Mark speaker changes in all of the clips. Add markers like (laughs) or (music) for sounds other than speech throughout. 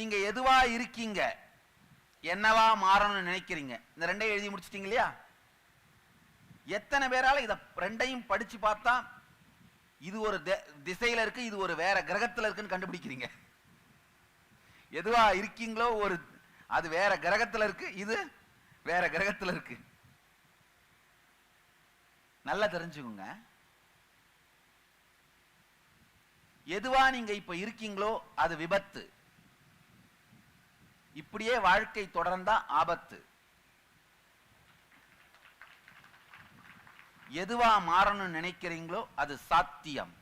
Speaker 1: நீங்க எதுவா இருக்கீங்க? என்னவா மாறணும்னு நினைக்கிறீங்க? இந்த ரெண்டையும் எழுதி முடிச்சிட்டீங்க இல்லையா? எத்தனை பேரால இத ரெண்டையும் படிச்சு பார்த்தா இது ஒரு திசையில இருக்கு இது ஒரு வேற கிரகத்துல இருக்குன்னு கண்டுபிடிக்கிறீங்க. எதுவா இருக்கீங்களோ ஒரு அது வேற கிரகத்துல இருக்கு இது வேற கிரகத்துல இருக்கு. நல்லா தெரிஞ்சுக்கோங்க. எதுவா நீங்க இப்ப இருக்கீங்களோ அது விபத்து. இப்படியே வாழ்க்கை தொடர்ந்தா ஆபத்து. எதுவா மாறணும்னு நினைக்கிறீங்களோ அது சாத்தியம்.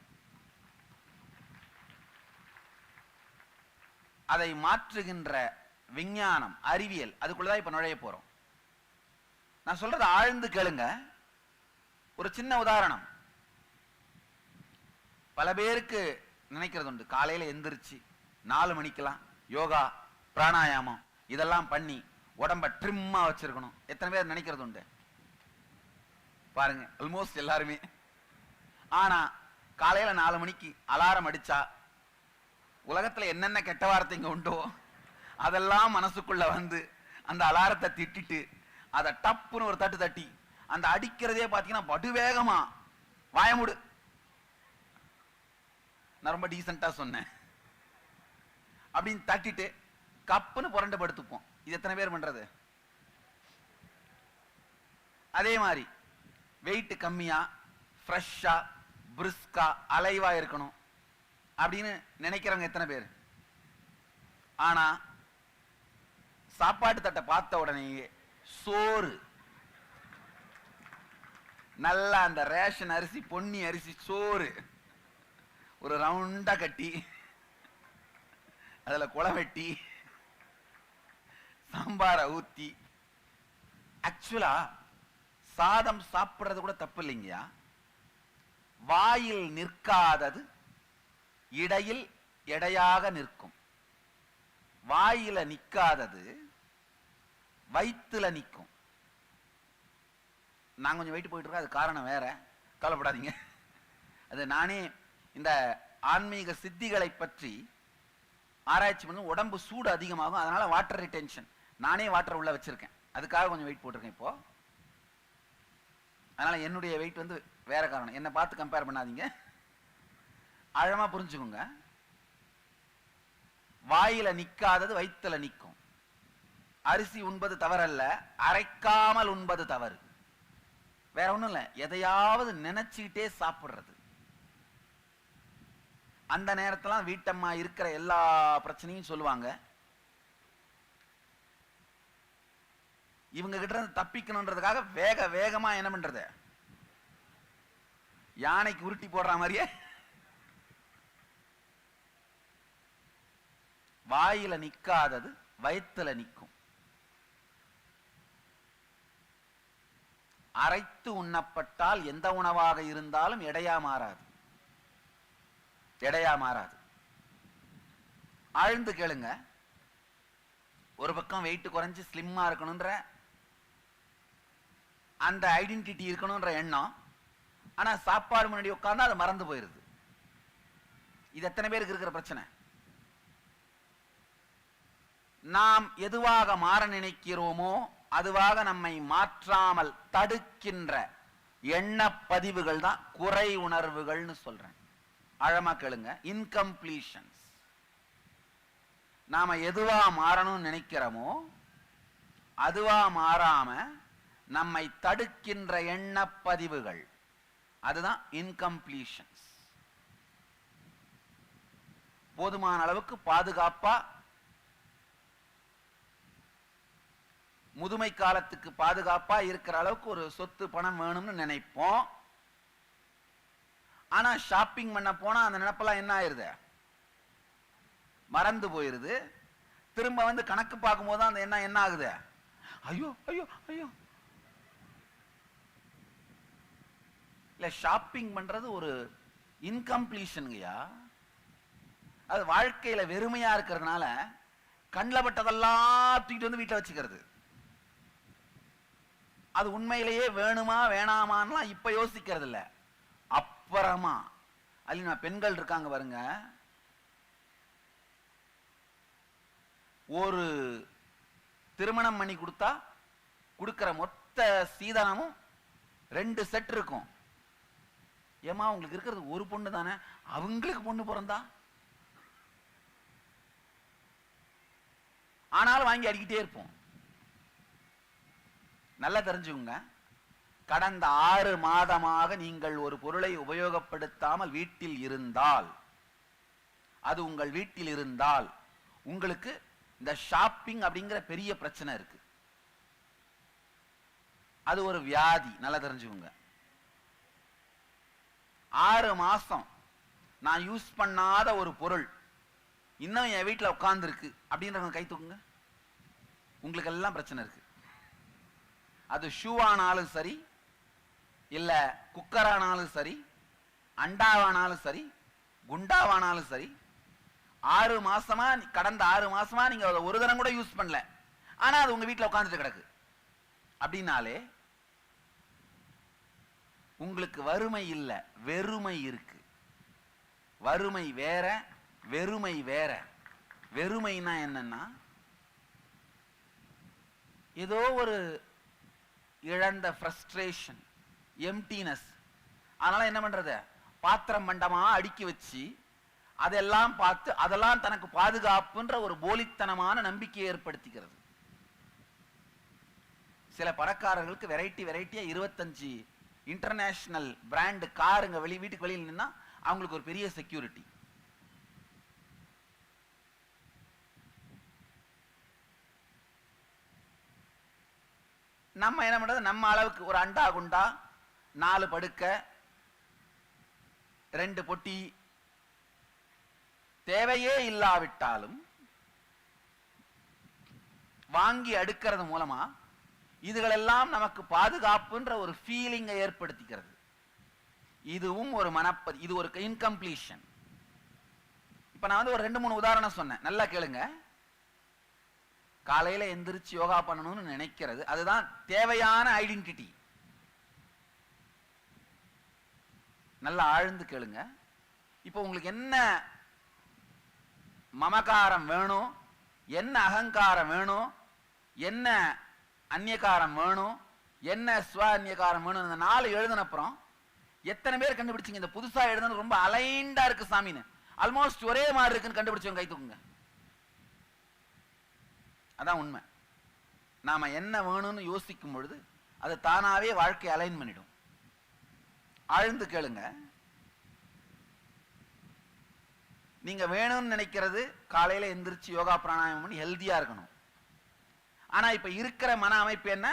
Speaker 1: அதை மாற்றுகின்ற விஞ்ஞானம் அறிவியல் அதுக்குள்ளதான் இப்ப நுழைய போறோம். நான் சொல்றது ஆழ்ந்து கேளுங்க. ஒரு சின்ன உதாரணம். பல பேருக்கு நினைக்கிறது உண்டு. காலையில எந்திரிச்சு நாலு மணிக்கெல்லாம் யோகா பிராணாயாமம் இதெல்லாம் பண்ணி உடம்ப ட்ரிம்மா வச்சிருக்கணும். எத்தனை பேர் நினைக்கிறது உண்டு? பாருங்க ஆல்மோஸ்ட் எல்லாருமே. ஆனா காலையில நாலு மணிக்கு அலாரம் அடிச்சா உலகத்துல என்னென்ன கெட்ட வார்த்தைங்க உண்டோ அதெல்லாம் மனசுக்குள்ள வந்து அந்த அலாரத்தை திட்டிட்டு அதை டப்புன்னு ஒரு தட்டு தட்டி அந்த அடிக்கிறதே பாத்தீங்கன்னா படுவேகமா வாயமுடு. நான் ரொம்ப டீசெண்டாக சொன்னேன். அப்படின்னு தட்டிட்டு கப்புன்னு புரண்டு படுத்துப்போம். இது எத்தனை பேர் பண்றது? அதே மாதிரி வெயிட் கம்மியா ஃப்ரெஷ்ஷா பிரிஸ்கா அலைவா இருக்கணும். அப்படின்னு நினைக்கிறவங்க எத்தனை பேர்? ஆனா சாப்பாட்டு தட்டை பார்த்த உடனேயே சோறு. நல்லா அந்த ரேஷன் அரிசி பொன்னி அரிசி சோறு. ஒரு ரவுண்டா கட்டி அதில் குளம் வெட்டி சாம்பாரை ஊற்றி ஆக்சுவலாக சாதம் சாப்பிட்றது கூட தப்பு இல்லைங்கயா வாயில் நிற்காதது இடையில் எடையாக நிற்கும். வாயில நிற்காதது வயிற்றுல நிற்கும் நான் கொஞ்சம் வெயிட் போயிட்டு இருக்கேன் அது காரணம் வேற. கவலைப்படாதீங்க. அது நானே இந்த ஆன்மீக சித்திகளை பற்றி ஆராய்ச்சி பண்ணி உடம்பு சூடு அதிகமாகும் அதனால வாட்டர் ரிட்டென்ஷன் நானே வாட்டர் உள்ள வச்சிருக்கேன். அதுக்காக கொஞ்சம் வெயிட் போட்டிருக்கேன் இப்போ. அதனால என்னுடைய வெயிட் வந்து வேற காரணம். என்னை பார்த்து கம்பேர் பண்ணாதீங்க. ஆழமா புரிஞ்சுக்கோங்க. வாயில நிக்காதது வயித்துல நிற்கும் அரிசி உண்பது தவறல்ல அரைக்காமல் உண்பது தவறு. வேற ஒண்ணும் இல்ல. எதையாவது நினைச்சுக்கிட்டே சாப்பிடுறது. அந்த நேரத்துல வீட்டம்மா இருக்கிற எல்லா பிரச்சனையும் சொல்லுவாங்க. இவங்க கிட்ட இருந்து தப்பிக்கணுன்றதுக்காக வேக வேகமா என்ன பண்றது? யானைக்கு உருட்டி போடுற மாதிரியே வாயில நிக்காதது வயித்துல நிக்கும். அரைத்து உண்ணப்பட்டால் எந்த உணவாக இருந்தாலும் எடையா மாறாது. எடையா மாறாது. ஆழ்ந்து கேளுங்க. ஒரு பக்கம் வெயிட் குறைஞ்சு ஸ்லிம்மா இருக்கணுன்ற அந்த ஐடென்டிட்டி இருக்கணும்ன்ற எண்ணம். ஆனா சாப்பாடு முன்னாடி உட்காந்தா அது மறந்து போயிருது. இது எத்தனை பேருக்கு இருக்கிற பிரச்சனை? நாம் எதுவாக மாற நினைக்கிறோமோ அதுவாக நம்மை மாற்றாமல் தடுக்கின்ற எண்ணப்பதிவுகள் தான் குறை உணர்வுகள்னு சொல்றேன். ஆழமா கேளுங்க. இன்கம்ப்ளீஷன்ஸ் நாம எதுவா மாறணும்னு நினைக்கிறோமோ அதுவா மாறாம நம்மை தடுக்கின்ற எண்ணப்பதிவுகள். அதுதான் இன்கம்ப்ளீஷன்ஸ் போதுமான அளவுக்கு பாதுகாப்பா முதுமை காலத்துக்கு பாதுகாப்பா இருக்கிற அளவுக்கு ஒரு சொத்து பணம் வேணும்னு நினைப்போம். ஆனா ஷாப்பிங் பண்ண போனா அந்த நினைப்பெல்லாம் என்ன ஆயிருது? மறந்து போயிருது. திரும்ப வந்து கணக்கு பார்க்கும்போது அந்த எண்ணம் என்ன ஆகுது? ஐயோ ஐயோ ஐயோ. இல்லை ஷாப்பிங் பண்றது ஒரு இன்கம்ப்ளீஷனுங்கய்யா அது வாழ்க்கையில வெறுமையா இருக்கிறதுனால கண்ணில் பட்டதெல்லாம் தூக்கிட்டு வந்து வீட்டில் வச்சுக்கிறது. அது உண்மையிலேயே வேணுமா வேணாமான்லாம் இப்போ யோசிக்கிறது இல்லை அப்புறமா அல்ல பெண்கள் இருக்காங்க பாருங்க. ஒரு திருமணம் பண்ணி கொடுத்தா கொடுக்குற மொத்த சீதனமும் ரெண்டு செட் இருக்கும். ஏமா உங்களுக்கு இருக்கிறது ஒரு பொண்ணு தானே? அவங்களுக்கு பொண்ணு பிறந்தா? ஆனாலும் வாங்கி அடிக்கிட்டே இருப்போம். நல்லா தெரிஞ்சுக்கோங்க. கடந்த ஆறு மாதமாக நீங்கள் ஒரு பொருளை உபயோகப்படுத்தாமல் வீட்டில் இருந்தால் அது உங்கள் வீட்டில் இருந்தால் உங்களுக்கு இந்த ஷாப்பிங் அப்படிங்கிற பெரிய பிரச்சனை இருக்கு. அது ஒரு வியாதி. நல்லா தெரிஞ்சுக்கோங்க. ஆறு மாதம் நான் யூஸ் பண்ணாத ஒரு பொருள் இன்னும் என் வீட்டில் உட்காந்துருக்கு அப்படின்றவங்க கை தூக்குங்க. உங்களுக்கு எல்லாம் பிரச்சனை இருக்கு. அது ஷூவானாலும் சரி இல்லை குக்கர் ஆனாலும் சரி அண்டாவானாலும் சரி குண்டாவானாலும் சரி ஆறு மாசமா நீ- கடந்த ஆறு மாசமா நீங்க அதை ஒரு தரம் கூட யூஸ் பண்ணல. ஆனா அது உங்க வீட்டில் உட்காந்துட்டு கிடக்கு. அப்படின்னாலே உங்களுக்கு வறுமை இல்லை வெறுமை இருக்கு. வறுமை வேற வெறுமை வேற. வெறுமைனா என்னன்னா ஏதோ ஒரு இழந்த ஃப்ரஸ்ட்ரேஷன் எம்டினஸ் அதனால என்ன பண்றது? பாத்திரம் மண்டமா அடுக்கி வச்சு அதெல்லாம் பார்த்து அதெல்லாம் தனக்கு பாதுகாப்புன்ற ஒரு போலித்தனமான நம்பிக்கையை ஏற்படுத்திக்கிறது. சில பணக்காரர்களுக்கு வெரைட்டி வெரைட்டியா இருபத்தஞ்சு இன்டர்நேஷனல் பிராண்ட் காருங்க வெளி வீட்டுக்கு வெளியில் நின்னா அவங்களுக்கு ஒரு பெரிய செக்யூரிட்டி நம்ம என்ன பண்றது? நம்ம அளவுக்கு ஒரு அண்டா குண்டா நாலு படுக்க ரெண்டு பொட்டி தேவையே இல்லாவிட்டாலும் வாங்கி அடுக்கிறது மூலமா இதுகளெல்லாம் நமக்கு பாதுகாப்புன்ற ஒரு ஃபீலிங்கை ஏற்படுத்திக்கிறது. இதுவும் ஒரு மனப்பதி இது ஒரு இன்கம்ப்ளீஷன் இப்ப நான் வந்து ஒரு ரெண்டு மூணு உதாரணம் சொன்னேன். நல்லா கேளுங்க. காலையில எந்திரிச்சு யோகா பண்ணணும்னு நினைக்கிறது. அதுதான் தேவையான ஐடென்டிட்டி நல்லா ஆழ்ந்து கேளுங்க. இப்போ உங்களுக்கு என்ன மமகாரம் வேணும்? என்ன அகங்காரம் வேணும்? என்ன அந்நியகாரம் வேணும் என்ன ஸ்வ அந்நியகாரம் வேணும் இந்த நாலு எழுதின அப்புறம் எத்தனை பேர் கண்டுபிடிச்சிங்க? இந்த புதுசாக எழுதுனது ரொம்ப அலைண்டா இருக்கு சாமின்னு. ஆல்மோஸ்ட் ஒரே மாதிரி இருக்குன்னு கண்டுபிடிச்சவங்க கை தூக்குங்க. அதான் உண்மை. நாம என்ன வேணும்னு யோசிக்கும் பொழுது அது தானாகவே வாழ்க்கை அலைன் பண்ணிடும். ஆழ்ந்து கேளுங்க. நீங்கள் வேணும்னு நினைக்கிறது காலையில் எந்திரிச்சு யோகா பிராணாயம் பண்ணி ஹெல்த்தியாக இருக்கணும். ஆனால் இப்போ இருக்கிற மன அமைப்பு என்ன?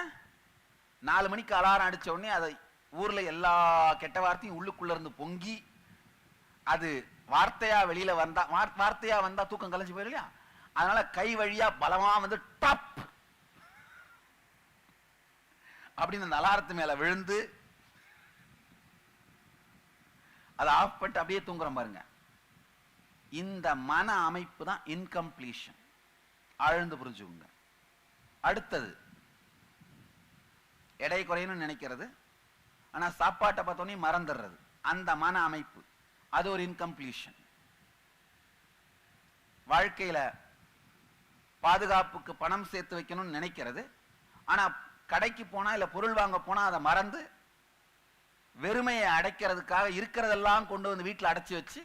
Speaker 1: நாலு மணிக்கு அலாரம் அடிச்ச உடனே அதை ஊரில் எல்லா கெட்ட வார்த்தையும் உள்ளுக்குள்ளேருந்து பொங்கி அது வார்த்தையாக வெளியில் வந்தால் வார்- வார்த்தையாக வந்தால் தூக்கம் கலைஞ்சு போயிடும் இல்லையா? அதனால கை வழியாக பலமா வந்து டப்! அப்படின்னு அந்த அலாரத்து மேலே விழுந்து அதை ஆஃப் பண்ணிட்டு அப்படியே தூங்குறோம் பாருங்க. இந்த மன அமைப்பு தான் இன்கம்ப்ளீஷன் ஆழ்ந்து புரிஞ்சுக்கோங்க. அடுத்தது. எடை குறையணும்னு நினைக்கிறது. ஆனா சாப்பாட்டை பார்த்தோன்னே மறந்துடுறது. அந்த மன அமைப்பு. அது ஒரு இன்கம்ப்ளீஷன் வாழ்க்கையில பாதுகாப்புக்கு பணம் சேர்த்து வைக்கணும்னு நினைக்கிறது. ஆனா கடைக்கு போனால் இல்லை பொருள் வாங்க போனால் அதை மறந்து வெறுமையை அடைக்கிறதுக்காக இருக்கிறதெல்லாம் கொண்டு வந்து வீட்டில் அடைச்சி வச்சு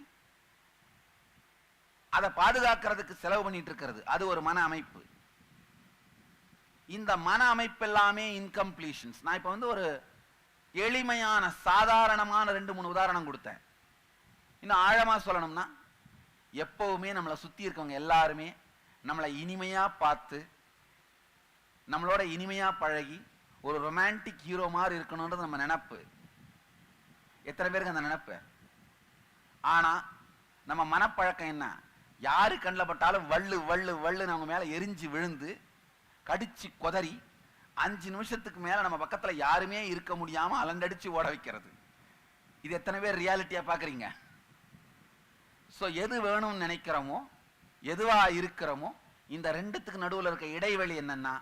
Speaker 1: அதை பாதுகாக்கிறதுக்கு செலவு பண்ணிட்டு இருக்கிறது. அது ஒரு மன அமைப்பு. இந்த மன அமைப்பு எல்லாமே இன்கம்ப்ளீஷன்ஸ் நான் இப்போ வந்து ஒரு எளிமையான சாதாரணமான ரெண்டு மூணு உதாரணம் கொடுத்தேன். இன்னும் ஆழமாக சொல்லணும்னா எப்போவுமே நம்மளை சுற்றி இருக்கவங்க எல்லாருமே நம்மளை இனிமையாக பார்த்து நம்மளோட இனிமையாக பழகி ஒரு ரொமான்டிக் ஹீரோ மாதிரி இருக்கணுன்றது நம்ம நினப்பு. எத்தனை பேருக்கு அந்த நினப்பு? ஆனால் நம்ம மனப்பழக்கம் என்ன? யாரு கண்ணில் பட்டாலும் வள்ளு வள்ளு வள்ளுன்னு அவங்க மேலே எரிஞ்சு விழுந்து கடிச்சு கொதறி அஞ்சு நிமிஷத்துக்கு மேல நம்ம பக்கத்துல யாருமே இருக்க முடியாம அலண்டடிச்சு ஓட வைக்கிறது. இது எத்தனை பேர் ரியாலிட்டியா பாக்குறீங்க? சோ எது வேணும்னு நினைக்கிறோமோ எதுவா இருக்கிறோமோ இந்த ரெண்டுத்துக்கு நடுவுல இருக்க இடைவெளி என்னன்னா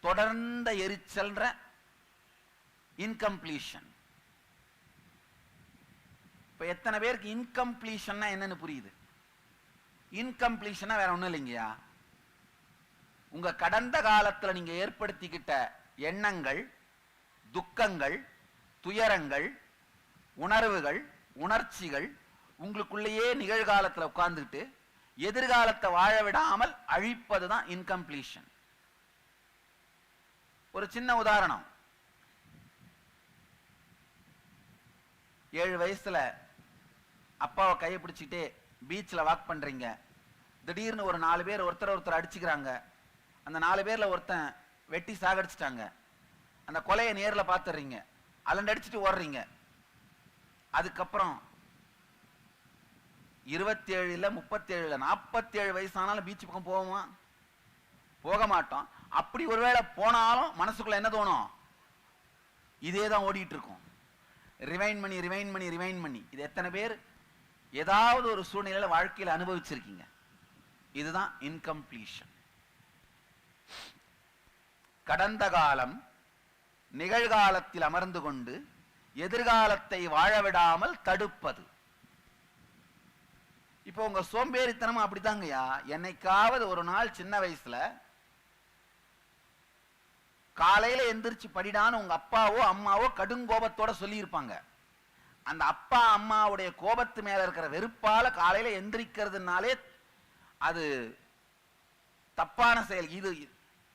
Speaker 1: தொடர்ந்த எரிச்சல்ற இன்கம்ப்ளீஷன் இப்ப எத்தனை பேருக்கு இன்கம்ப்ளீஷன்னா என்னன்னு புரியுது? இன்கம்ப்ளீஷனாக வேற ஒண்ணும் இல்லைங்கய்யா. உங்க கடந்த காலத்துல நீங்க ஏற்படுத்திக்கிட்ட எண்ணங்கள் துக்கங்கள் துயரங்கள் உணர்வுகள் உணர்ச்சிகள் உங்களுக்குள்ளேயே நிகழ்காலத்துல உட்கார்ந்துக்கிட்டு எதிர்காலத்தை வாழ விடாமல் அழிப்பதுதான் இன்கம்ப்ளீஷன் ஒரு சின்ன உதாரணம். ஏழு வயசுல அப்பாவை கையை பிடிச்சிக்கிட்டே பீச்சில் வாக் பண்றீங்க. திடீர்னு ஒரு நாலு பேர் ஒருத்தர் ஒருத்தர் அடிச்சுக்கிறாங்க. அந்த நாலு பேரில் ஒருத்தன் வெட்டி சாகடிச்சிட்டாங்க. அந்த கொலையை நேரில் பார்த்துடுறீங்க அலண்டடிச்சிட்டு ஓடுறீங்க. அதுக்கப்புறம் இருபத்தேழுல முப்பத்தேழுல நாற்பத்தேழு வயசானாலும் பீச் பக்கம் போவோமா? போக மாட்டோம். அப்படி ஒருவேளை போனாலும் மனசுக்குள்ள என்ன தோணும்? இதே தான் ஓடிட்டு இருக்கும் ரிவைன் பண்ணி ரிவைன் பண்ணி ரிவைன் பண்ணி. இது எத்தனை பேர்? ஏதாவது ஒரு சூழ்நிலையில் வாழ்க்கையில் அனுபவிச்சிருக்கீங்க. இதுதான் இன்கம்ப்ளீஷன் கடந்த காலம் நிகழ்காலத்தில் அமர்ந்து கொண்டு எதிர்காலத்தை வாழ விடாமல் தடுப்பது. இப்போ உங்க சோம்பேறித்தனமும் அப்படித்தாங்கய்யா? என்னைக்காவது ஒரு நாள் சின்ன வயசுல காலையில எந்திரிச்சு படிடான்னு உங்க அப்பாவோ அம்மாவோ கடுங்கோபத்தோட சொல்லியிருப்பாங்க. அந்த அப்பா அம்மாவுடைய கோபத்து மேல இருக்கிற வெறுப்பால காலையில எந்திரிக்கிறதுனாலே அது தப்பான செயல். இது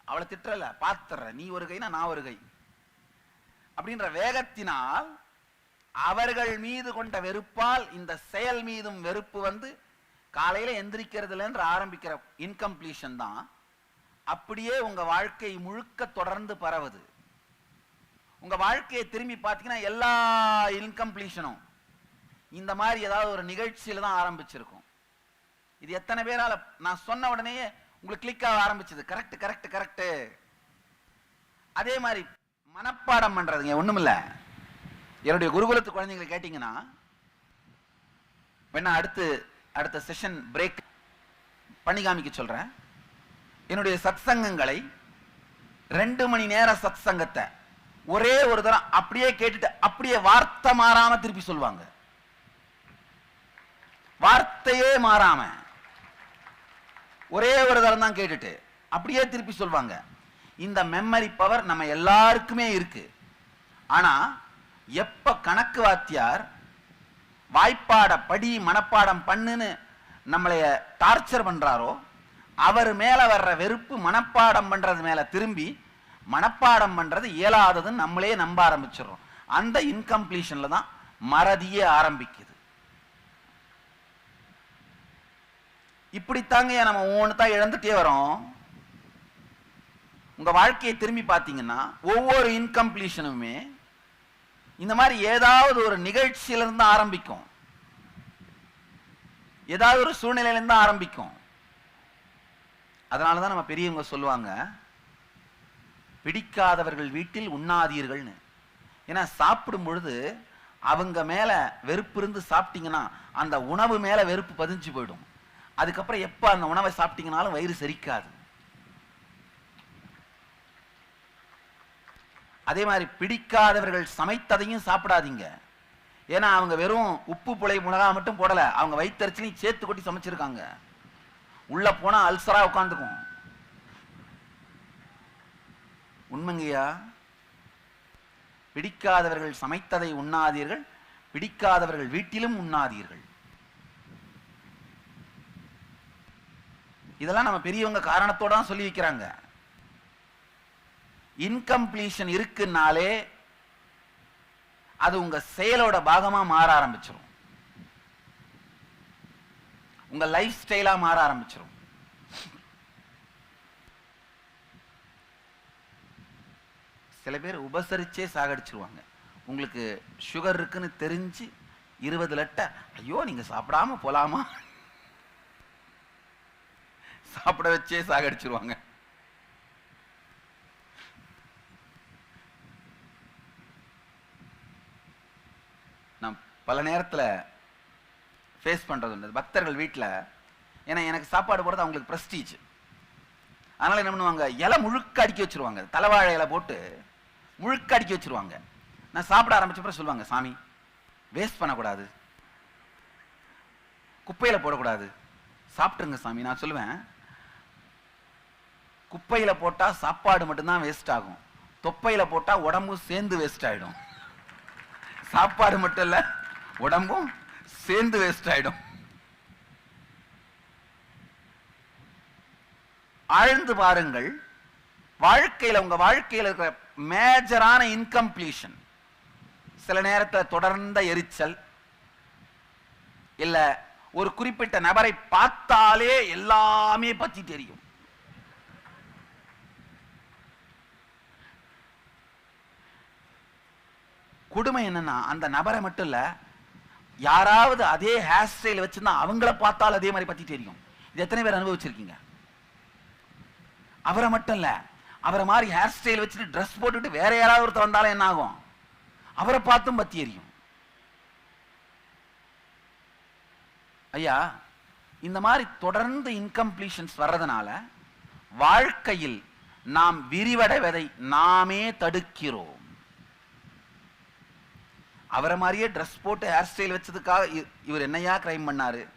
Speaker 1: அவளை திட்டல பாத்துற நீ ஒரு கைனா நான் ஒரு கை. அப்படின்ற வேகத்தினால் அவர்கள் மீது கொண்ட வெறுப்பால் இந்த செயல் மீதும் வெறுப்பு வந்து காலையில எந்திரிக்கிறதுல ஆரம்பிக்கிற இன்கம்ப்ளீஷன் தான். அப்படியே உங்க வாழ்க்கை முழுக்க தொடர்ந்து பரவுது. உங்க வாழ்க்கையை திரும்பி பார்த்தீங்கன்னா எல்லா இன்கம்ப்ளீஷனும் இந்த மாதிரி ஏதாவது ஒரு நிகழ்ச்சியில தான் ஆரம்பிச்சிருக்கும். இது எத்தனை பேரால நான் சொன்ன உடனேயே உங்களுக்கு கிளிக் ஆக ஆரம்பிச்சது. கரெக்ட் கரெக்ட் கரெக்ட் அதே மாதிரி மனப்பாடம் பண்றதுங்க ஒண்ணுமில்ல. என்னுடைய குருகுலத்து குழந்தைங்களை கேட்டீங்கன்னா வேணா அடுத்து அடுத்த செஷன் பிரேக் பண்ணி காமிக்க சொல்றேன். என்னுடைய சத் சங்கங்களை ரெண்டு மணி நேர சத்சங்கத்தை ஒரே ஒரு தரம் அப்படியே கேட்டுட்டு அப்படியே வார்த்தை மாறாம திருப்பி சொல்லுவாங்க. வார்த்தையே மாறாம. ஒரே ஒரு தரம் தான் கேட்டுட்டு அப்படியே திருப்பி சொல்லுவாங்க இந்த மெமரி பவர் நம்ம எல்லாருக்குமே இருக்கு. ஆனா எப்ப கணக்கு வாத்தியார் வாய்ப்பாட படி மனப்பாடம் பண்ணுன்னு நம்மளைய டார்ச்சர் பண்றாரோ அவர் மேல வர்ற வெறுப்பு மனப்பாடம் பண்றது மேல திரும்பி மனப்பாடம் பண்றது இயலாததுன்னு நம்மளே நம்ப ஆரம்பிச்சிடுறோம். அந்த இன்கம்ப்ளீஷன்ல தான் மறதியே ஆரம்பிக்குது. இப்படித்தாங்க நம்ம ஒவ்வொன்று தான் இழந்துட்டே வரோம். உங்கள் வாழ்க்கையை திரும்பி பார்த்தீங்கன்னா ஒவ்வொரு இன்கம்ப்ளீஷனுமே இந்த மாதிரி ஏதாவது ஒரு நிகழ்ச்சியிலிருந்து ஆரம்பிக்கும். ஏதாவது ஒரு சூழ்நிலையிலிருந்து ஆரம்பிக்கும். அதனால தான் நம்ம பெரியவங்க சொல்லுவாங்க பிடிக்காதவர்கள் வீட்டில் உண்ணாதீர்கள்னு. ஏன்னா சாப்பிடும் பொழுது அவங்க மேலே வெறுப்பு இருந்து சாப்பிட்டீங்கன்னா அந்த உணவு மேலே வெறுப்பு பதிஞ்சு போயிடும். அதுக்கப்புறம் எப்ப அந்த உணவை சாப்பிட்டீங்கனாலும் வயிறு செரிக்காது. அதே மாதிரி பிடிக்காதவர்கள் சமைத்ததையும் சாப்பிடாதீங்க. ஏன்னா அவங்க வெறும் உப்பு புளை மிளகா மட்டும் போடல. அவங்க வயிற்றுச்சலையும் சேர்த்து கொட்டி சமைச்சிருக்காங்க. உள்ள போனா அல்சரா உட்காந்துக்கும். உண்மைங்கய்யா? பிடிக்காதவர்கள் சமைத்ததை உண்ணாதீர்கள். பிடிக்காதவர்கள் வீட்டிலும் உண்ணாதீர்கள். இதெல்லாம் நம்ம பெரியவங்க காரணத்தோட தான் சொல்லி வைக்கிறாங்க. இன்கம்ப்ளீஷன் இருக்குன்னாலே அது உங்க செயலோட பாகமா மாற ஆரம்பிச்சிடும் உங்க லைஃப் ஸ்டைலா மாற ஆரம்பிச்சிடும் சில பேர் உபசரிச்சே சாகடிச்சிருவாங்க. உங்களுக்கு சுகர் இருக்குன்னு தெரிஞ்சு இருபது லட்ட ஐயோ நீங்க சாப்பிடாம போலாமா? சாப்பிட வச்சே சாகடிச்சிருவாங்க. நான் பல நேரத்தில் ஃபேஸ் பண்ணுறது உண்டு. பக்தர்கள் வீட்டில் ஏன்னா எனக்கு சாப்பாடு போடுறது அவங்களுக்கு ப்ரெஸ்டீஜ் அதனால் என்ன பண்ணுவாங்க? இலை முழுக்க அடிக்க வச்சிருவாங்க. தலைவாழை இலை போட்டு முழுக்க அடுக்கி வச்சிருவாங்க. நான் சாப்பிட ஆரம்பிச்சப்பறம் சொல்லுவாங்க சாமி வேஸ்ட் பண்ணக்கூடாது. குப்பையில போடக்கூடாது. சாப்பிட்ருங்க சாமி. நான் சொல்லுவேன் குப்பையில போட்டா சாப்பாடு மட்டும்தான் வேஸ்ட் ஆகும். தொப்பையில போட்டா உடம்பும் சேர்ந்து வேஸ்ட் ஆயிடும். சாப்பாடு மட்டும் இல்ல உடம்பும் சேர்ந்து வேஸ்ட் ஆயிடும். ஆழ்ந்து பாருங்கள் வாழ்க்கையில உங்க வாழ்க்கையில இருக்கிற மேஜரான இன்கம்ப்ளீஷன் சில நேரத்தில் தொடர்ந்த எரிச்சல். இல்ல ஒரு குறிப்பிட்ட நபரை பார்த்தாலே எல்லாமே பற்றி தெரியும். கொடுமை என்னன்னா அந்த நபரை மட்டும் இல்ல யாராவது அதே ஹேர் ஸ்டைல் வச்சிருந்தா அவங்கள பார்த்தாலும் அதே மாதிரி பத்தி தெரியும். இது எத்தனை பேர் அனுபவிச்சிருக்கீங்க? அவரை மட்டும் இல்ல அவரை மாதிரி ஹேர் ஸ்டைல் வச்சுட்டு ட்ரெஸ் போட்டுட்டு வேற யாராவது ஒருத்தர் வந்தாலும் என்ன ஆகும்? அவரை பார்த்தும் பத்தி எரியும். ஐயா இந்த மாதிரி தொடர்ந்து இன்கம்ப்ளீஷன்ஸ் வர்றதுனால வாழ்க்கையில் நாம் விரிவடைவதை நாமே தடுக்கிறோம். அவரை மாதிரியே ட்ரெஸ் போட்டு ஹேர் ஸ்டைல் வச்சதுக்காக இ- இவர் என்னையா கிரைம் பண்ணார்?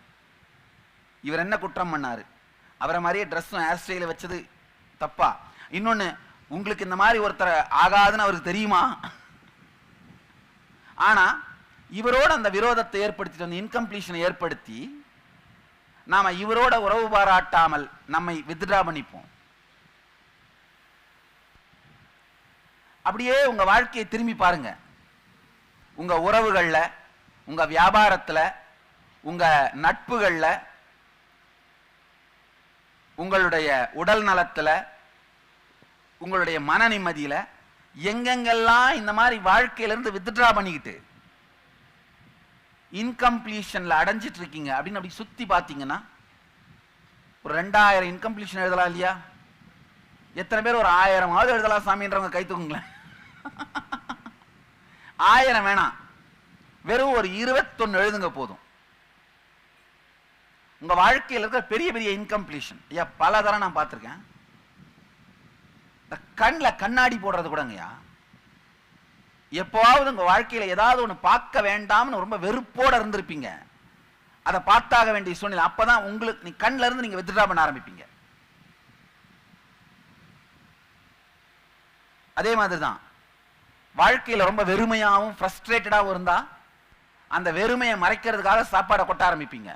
Speaker 1: இவர் என்ன குற்றம் பண்ணாரு? அவரை மாதிரியே ட்ரெஸ்ஸும் ஹேர் ஸ்டைல வச்சது தப்பா? இன்னொன்று உங்களுக்கு இந்த மாதிரி ஒருத்தர் ஆகாதுன்னு அவருக்கு தெரியுமா? ஆனால் இவரோட அந்த விரோதத்தை ஏற்படுத்திட்டு அந்த இன்கம்ப்ளீஷனை ஏற்படுத்தி நாம் இவரோட உறவு பாராட்டாமல் நம்மை வித்ட்ரா பண்ணிப்போம். அப்படியே உங்கள் வாழ்க்கையை திரும்பி பாருங்கள் உங்க உறவுகளில் உங்க வியாபாரத்துல உங்கள் நட்புகளில் உங்களுடைய உடல் நலத்துல உங்களுடைய மன நிம்மதியில எங்கெங்கெல்லாம் இந்த மாதிரி வாழ்க்கையில இருந்து வித்ட்ரா பண்ணிக்கிட்டு இன்கம்ப்ளீஷன்ல அடைஞ்சிட்டு இருக்கீங்க அப்படின்னு அப்படி சுத்தி பார்த்தீங்கன்னா ஒரு ரெண்டாயிரம் இன்கம்ப்ளீஷன் எழுதலாம் இல்லையா? எத்தனை பேர் ஒரு ஆயிரமாவது எழுதலாம் சாமின்றவங்க கை தூக்குங்களேன். (laughs) ஆயிரம் வேணாம். வெறும் ஒரு இருபத்தொன்னு எழுதுங்க போதும். உங்க வாழ்க்கையில் இருக்கிற பெரிய பெரிய இன்கம்ப்ளீஷன் ஐயா பல தரம் நான் பார்த்திருக்கேன். இந்த கண்ணில் கண்ணாடி போடுறது கூடங்கய்யா எப்போவாவது உங்க வாழ்க்கையில ஏதாவது ஒண்ணு பார்க்க வேண்டாம்னு ரொம்ப வெறுப்போட இருந்திருப்பீங்க. அதை பார்த்தாக வேண்டிய சூழ்நிலை அப்பதான் உங்களுக்கு நீ கண்ணுல இருந்து நீங்க வித்ட்ரா பண்ண ஆரம்பிப்பீங்க. அதே மாதிரி தான் வாழ்க்கையில் ரொம்ப வெறுமையாகவும் ஃப்ரஸ்ட்ரேட்டடாகவும் இருந்தால் அந்த வெறுமையை மறைக்கிறதுக்காக சாப்பாடை கொட்ட ஆரம்பிப்பீங்க.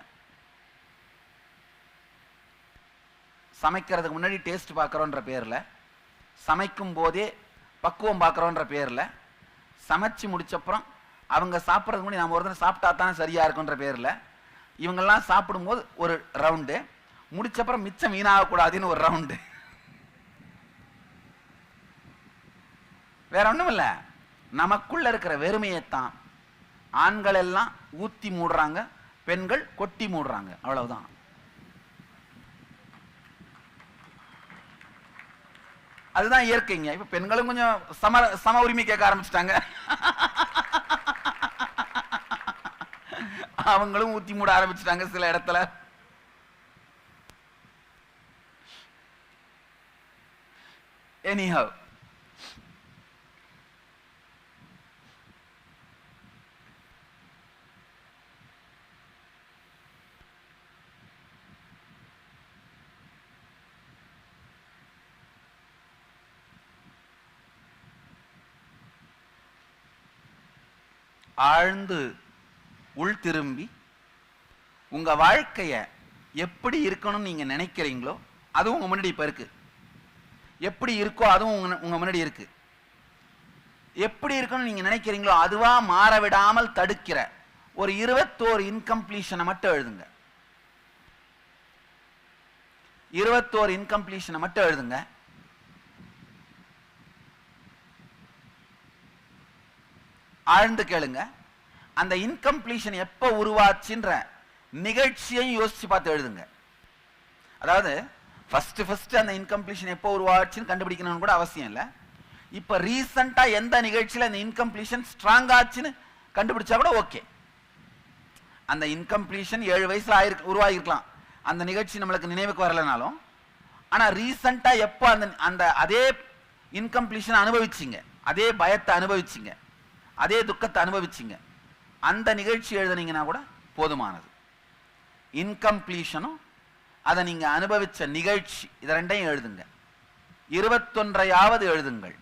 Speaker 1: சமைக்கிறதுக்கு முன்னாடி டேஸ்ட் பார்க்குறோன்ற பேரில் சமைக்கும் போதே பக்குவம் பார்க்குறோன்ற பேரில் சமைச்சு முடிச்சப்புறம் அவங்க சாப்பிட்றதுக்கு முன்னாடி நம்ம ஒரு தடவை சாப்பிட்டா தான் சரியாக இருக்குன்ற பேரில் இவங்கெல்லாம் சாப்பிடும்போது ஒரு ரவுண்டு முடிச்சப்புறம் மிச்சம் வீணாகக்கூடாதுன்னு ஒரு ரவுண்டு வேற ஒன்றும் இல்லை நமக்குள்ள இருக்கிற வெறுமையைத்தான் ஆண்கள் எல்லாம் ஊத்தி மூடுறாங்க பெண்கள் கொட்டி மூடுறாங்க. அவ்வளவுதான். அதுதான் இயற்கைங்க. இப்ப பெண்களும் கொஞ்சம் சம சம உரிமை கேட்க ஆரம்பிச்சிட்டாங்க. அவங்களும் ஊத்தி மூட ஆரம்பிச்சிட்டாங்க சில இடத்துல. Anyhow ஆழ்ந்து உள் திரும்பி உங்கள் வாழ்க்கையை எப்படி இருக்கணும்னு நீங்கள் நினைக்கிறீங்களோ அதுவும் உங்கள் முன்னாடி இப்போ இருக்குது எப்படி இருக்கோ அதுவும் உங்கள் உங்கள் முன்னாடி இருக்குது எப்படி இருக்கணும்னு நீங்கள் நினைக்கிறீங்களோ அதுவாக மாற விடாமல் தடுக்கிற ஒரு இருபத்தோரு இன்கம்ப்ளீஷனை மட்டும் எழுதுங்க. இருபத்தோரு இன்கம்ப்ளீஷனை மட்டும் எழுதுங்க. ஆழ்ந்து கேளுங்க. அந்த இன்கம்ப்ளீஷன் எப்போ உருவாச்சுன்ற நிகழ்ச்சியையும் யோசிச்சு பார்த்து எழுதுங்க. அதாவது ஃபர்ஸ்ட் ஃபர்ஸ்ட் அந்த இன்கம்ப்ளீஷன் எப்போ உருவாச்சுன்னு கண்டுபிடிக்கணும்னு கூட அவசியம் இல்லை. இப்போ ரீசண்டாக எந்த நிகழ்ச்சியில் அந்த இன்கம்ப்ளீஷன் ஸ்ட்ராங் ஆச்சுன்னு கண்டுபிடிச்சா கூட ஓகே அந்த இன்கம்ப்ளீஷன் ஏழு வயசில் ஆயிருக்கு உருவாகிருக்கலாம் அந்த நிகழ்ச்சி நம்மளுக்கு நினைவுக்கு வரலனாலும். ஆனால் ரீசண்டாக எப்போ அந்த அந்த அதே இன்கம்ப்ளீஷன் அனுபவிச்சிங்க. அதே பயத்தை அனுபவிச்சிங்க. அதே துக்கத்தை அனுபவிச்சிங்க. அந்த நிகழ்ச்சி எழுதுனீங்கன்னா கூட போதுமானது. இன்கம்ப்ளீஷனும் அதை நீங்கள் அனுபவித்த நிகழ்ச்சி இது ரெண்டையும் எழுதுங்க. இருபத்தொன்றையாவது எழுதுங்கள்.